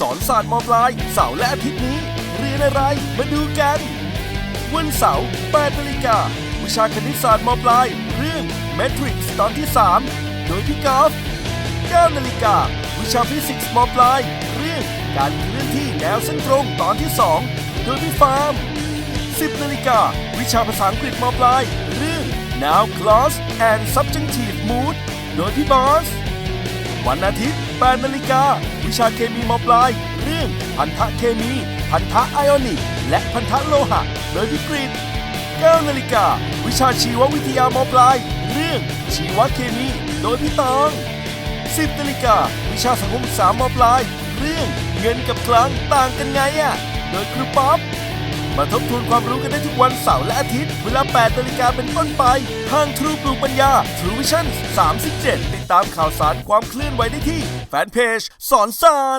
สอนศาสตร์มปลายเสาร์และอาทิตย์นี้ เรียนอะไรมาดูกัน วันเสาร์8นาฬิกาวิชาคณิตศาสตร์มปลาย เรื่อง Matrix ตอนที่ 3 โดยพี่กอล์ฟ9นาฬิกาวิชาฟิสิกส์มปลาย เรื่องการเคลื่อนที่แนวเส้นตรงตอนที่ 2 โดยพี่ฟาร์ม 10นาฬิกาวิชาภาษาอังกฤษมปลาย เรื่อง Now Clause and Subjunctive Mood โดยพี่บอส วันอาทิตย์ 8นาฬิกาวิชาเคมีมปลาย เรื่องพันธะเคมี พันธะไอออนิก และพันธะโลหะ โดยพี่กรีฑ9นาฬิกาวิชาชีววิทยามปลาย เรื่องชีวเคมี โดยพี่ตอง10นาฬิกาวิชาสังคมศึกษามปลาย เรื่องเงินกับคลังต่างกันไงอะโดยครูป๊อป มาทบทวนความรู้กันได้ทุกวันเสาร์และอาทิตย์ เวลา 8 นาฬิกาเป็นต้นไป ทางทรูปลูกปัญญา True Vision 37 ติดตามข่าวสารความเคลื่อนไหวได้ที่ แฟนเพจสอนศาสตร์